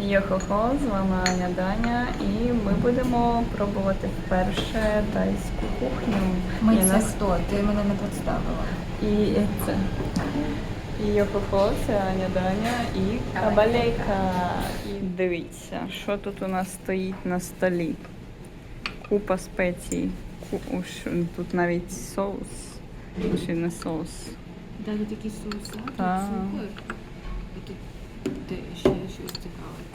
Йохохо, з вами Аня Даня, і ми будемо пробувати вперше тайську кухню. Ми І це нас- хто? Ти мене не представила. І це. Йохохо, це Аня Даня і Кабалейка. І дивіться, що тут у нас стоїть на столі. Купа спецій. Ку- уж Тут навіть соус. Чи не соус. Далі такі соуси, Так. цукор. І тут ще.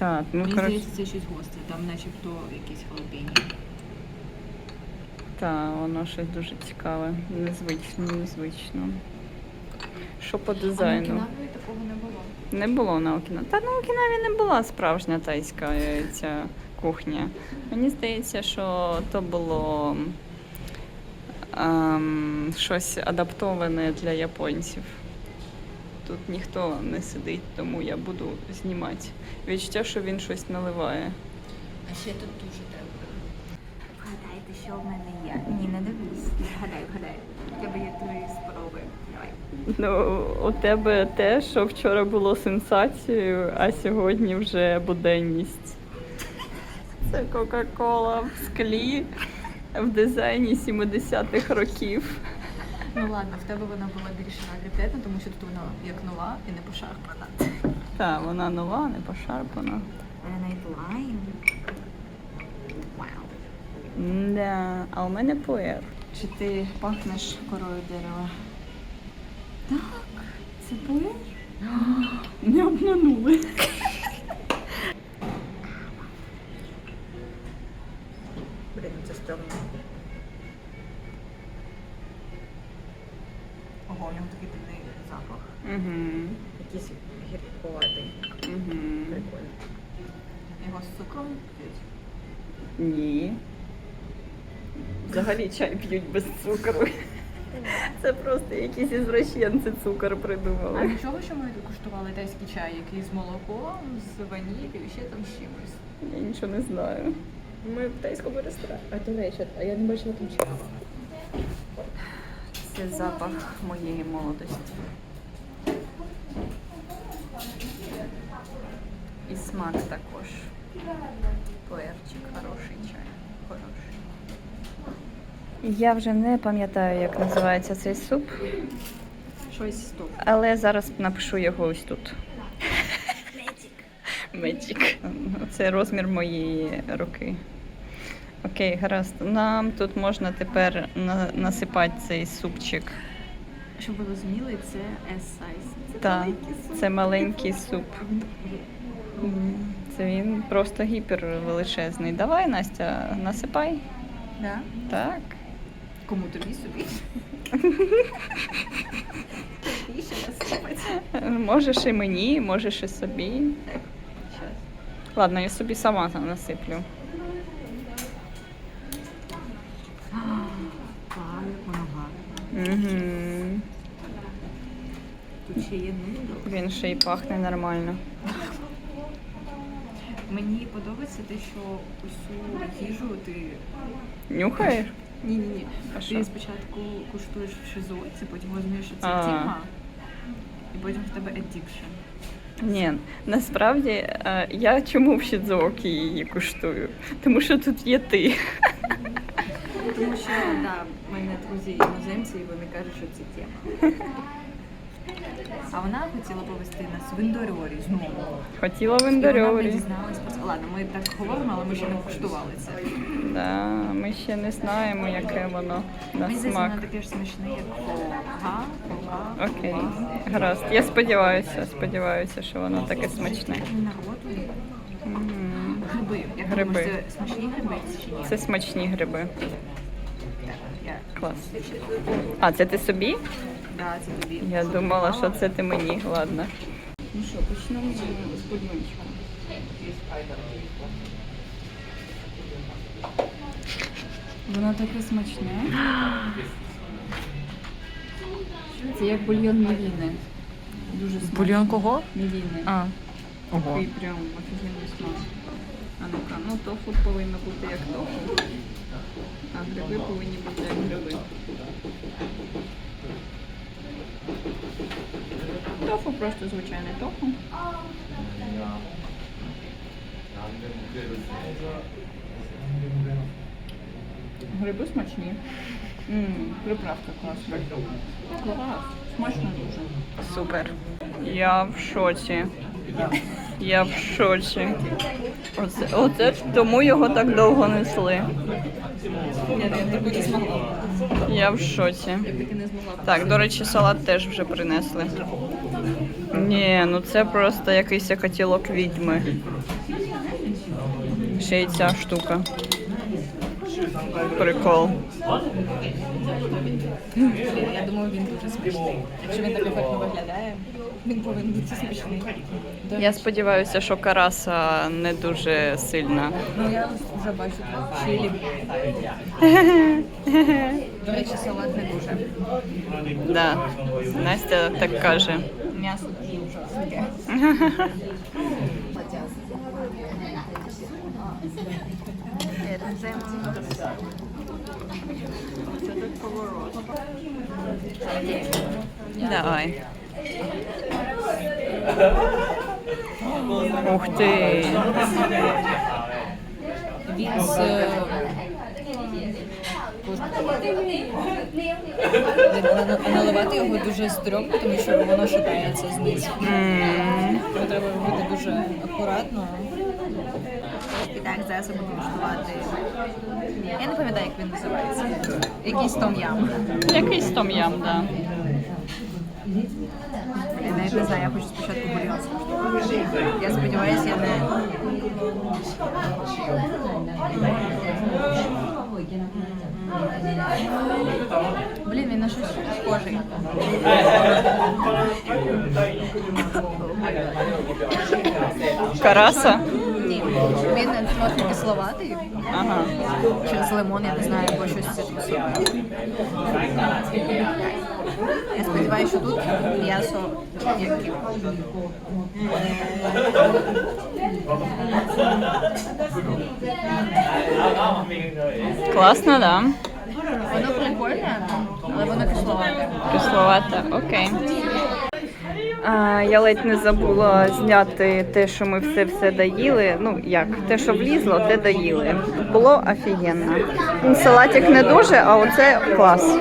Так, ну Мені коротше. здається, це щось гостре, там начебто якісь халапені. Так, воно щось дуже цікаве, незвично, незвично. Що по дизайну? такого не було. Не було на Окінаві. Та на Окінаві не була справжня тайська е, ця кухня. Мені здається, що то було ем, щось адаптоване для японців. Тут ніхто не сидить, тому я буду знімати. Відчуття, що він щось наливає. А ще тут дуже тепло. Вгадайте, що в мене є. Ні, не дивись. Вгадай, вгадай. У тебе є твої спроби. Давай. Ну, у тебе те, що вчора було сенсацією, а сьогодні вже буденність. Це Кока-Кола в склі в дизайні 70-х років. Ну ладно, в тебе вона була більш раритетна, тому що тут вона як нова і не пошарпана. Так, вона нова, не пошарпана. Night Lime. Вау. Да, а у мене пуер. Чи ти пахнеш корою дерева? Так, це пуер? Не обманули. Ого, у нього такий дивний запах. Угу. Якийсь гіркуватий. Угу. Прикольно. Його з цукром п'ють. Ні. Взагалі чай п'ють без цукру. Це просто якісь ізвращенці цукор придумали. А нічого, що ми куштували тайський чай, який з молоком, з ваніллю, ще там з чимось. Я нічого не знаю. Ми в тайському ресторані. А до речі, а я не бачила там чаю. Це запах моєї молодості. І смак також. Пуерчик, хороший чай. Хороший. Я вже не пам'ятаю, як називається цей суп, Щось тут. але зараз напишу його ось тут. Меджик. Це розмір моєї руки. Окей, гаразд. Нам тут можна тепер на- насипати цей супчик. Щоб ви розуміли, це S-size. Це Так, маленький суп. це маленький суп. Це він просто гіпервеличезний. Давай, Настя, насипай. Да? Так. Кому тобі собі? Насипати. Можеш і мені, можеш і собі. Щас. Ладно, я собі сама там насиплю. Угу. Тут ще є нудл. Він ще й пахне нормально. Мені подобається те, що усю їжу ти. Нюхаєш? Ні, ні, ні. А що? Ти спочатку куштуєш в шизоці, потім розумієш, що це А. тіма, і потім в тебе addiction. Ні, насправді е, я чому в Шідзоокі її куштую? Тому що тут є ти. Тому що да, мене друзі іноземці, і вони кажуть, що це тема. А вона хотіла повести нас в індоріорі знову. Хотіла в І вона не індоріорі. дізналась про це. Ладно, ми так говоримо, але ми ще не куштували це. Да, ми ще не знаємо, яке воно на Мені здається, смак. воно таке ж смачне, як фога, Окей, фога. гаразд. Я сподіваюся, сподіваюся, що воно таке смачне. Народ. Мгм. Гриби. Як Гриби. думаєш, це смачні гриби чи ні? Це смачні гриби. Клас. А, це ти собі? Да, це тобі. Я думала, що це ти мені. Ладно. Ну що, почнемо з бульйончика. Воно таке смачне. Це як бульйон мівіни. Дуже смачно. Бульйон кого? Мівіни. А. Ого. Такий прям офігенний смак. А ну-ка, ну тофу повинно бути як тофу. А гриби повинні бути як гриби. Тофу просто звичайне тофу. Гриби смачні. М, Приправка класна. Клас. Смачно дуже. Супер. Я в шоці. Я в шоці. Оце, оце тому його так довго несли. Я в шоці. Так, до речі, салат теж вже принесли. Ні, ну це просто якийсь котілок відьми. Ще й ця штука. Прикол. Я думаю, він дуже смачний. Якщо він так ефектно виглядає, він повинен бути смачний. Я сподіваюся, що караса не дуже сильна. Ну я вже бачу чилі. До речі, салат не дуже. Да. Настя так каже. М'ясо дуже жорстке. Давай. Ух ти. Він з е, Він- наливати його дуже стрьомно, тому що воно шатається знизу. М, треба робити дуже акуратно. І так, зараз я буду куштувати. Я не пам'ятаю, як він називається. Якийсь том-ям. Якийсь том-ям, да. Я навіть не знаю, я хочу спочатку бульйон. Я сподіваюся, я не. Блін, він на щось схожий. Караса? Ні, він трохи кисловатий. Ага. Через лимон, я не знаю, або щось цитрусове. Я що тут м'ясо. Класно, да. Воно прикольне, але воно кисловате. Кисловата, окей. А, я ледь не забула зняти те, що ми все все доїли. Ну як, те, що влізло, те доїли. Було офігенно. Салатик не дуже, а оце клас.